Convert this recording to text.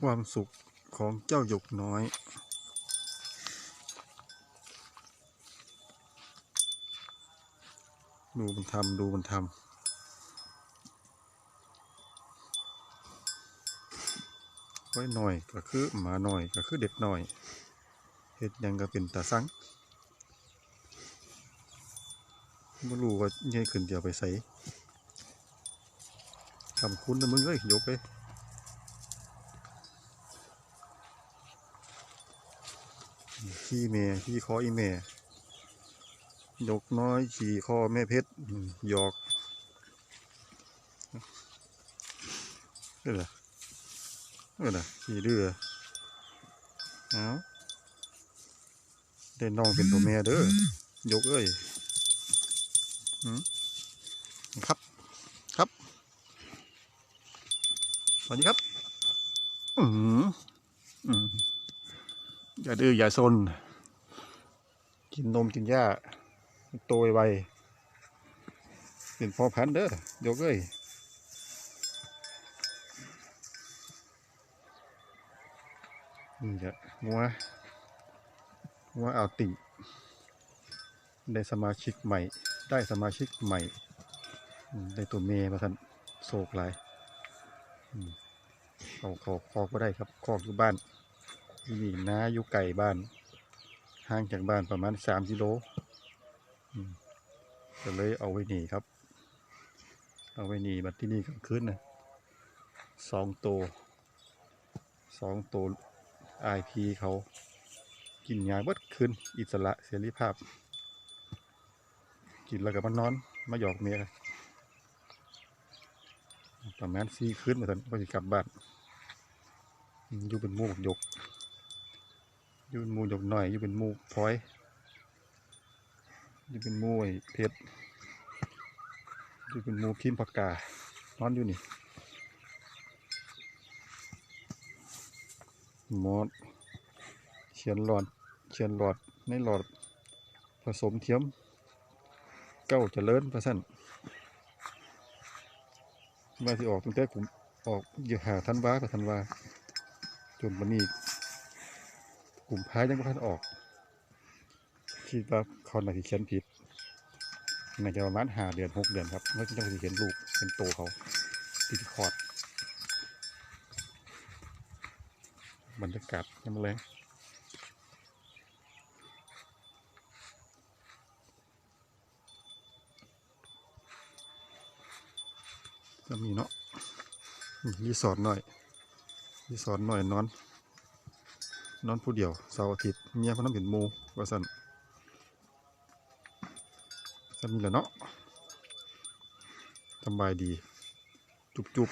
ความสุขของเจ้าหยกน้อย ดูมันทำดูมันทำไว้หน่อยก็คือหมาหน่อยก็คือเด็กหน่อยเฮ็ดยังก็เป็นตาสังไม่รู้ว่าใหญ่ขึ้นเดี๋ยวไปใส่ทำคุณนะมึงเอ้ยยกเลย ขี้เมขี้คออีเมยกน้อยขี่คอแม่เพชรหยอกเออล่ะเออล่ะขี่เรือเอาได้น้องเป็นตัวแม่เด้อยกเอ้ยครับ ครับสวัสดีครับ อืมอืม อย่าดื้ออย่าซน กินนมกินหญ้าโตไวเป็นพอพันเด้อยกเอ้ยนี่จะงัวงัวเอาติ่งได้สมาชิกใหม่ ได้สมาชิกใหม่ ได้ตัวเมย์มาท่านโศกหลายอืมเขาเขาคอกก็ได้ครับคอกอยู่บ้าน นี่นาอยู่ไก่บ้าน ห่างจากบ้านประมาณสามกิโลก็เลยเอาไว้นี่ครับ เอาไว้นี่บัดที่นี่กลางคืนนะสองตัวสองตัวไอพีเขากินยาเบิดคืนอิสระเสรีภาพ กินแล้วก็มานอนมาหยอกเมียประมาณสี่คืนเหมือนกันก็จะกลับบ้านอยู่เป็นมู่หยก ยู่เป็นมูหยกหน่อยอยู่เป็นมูพลอยอยู่เป็นมูไอเพชรอยู่เป็นมูพิมปากกานอนอยู่นี่หมดเชียนหลอดเชียนหลอดในหลอดผสมเทียม เก้าจเจริญประสันมาที่ออกตั้งแต่ผมออกอยู่หาทันวากับทันวาจนวันนี้ กลุ่มพายยังไม่ทันออก คิดว่าเขาน่าจะเขียนผิดน่าจะประมาณหาเดือนหกเดือนครับเมื่อที่ต้องเขียนลูกเป็นโตเขาติดคอร์ดบรรยากาศยังแรงก็มีเนาะนี่รีสอร์ทหน่อยรีสอร์ทหน่อยนอน นอนผู้เดียวเสาร์อาทิตย์เมียพนน้ำเห็นหมูว่าสันจะมีแหละเนาะสบายดี จุบจุบ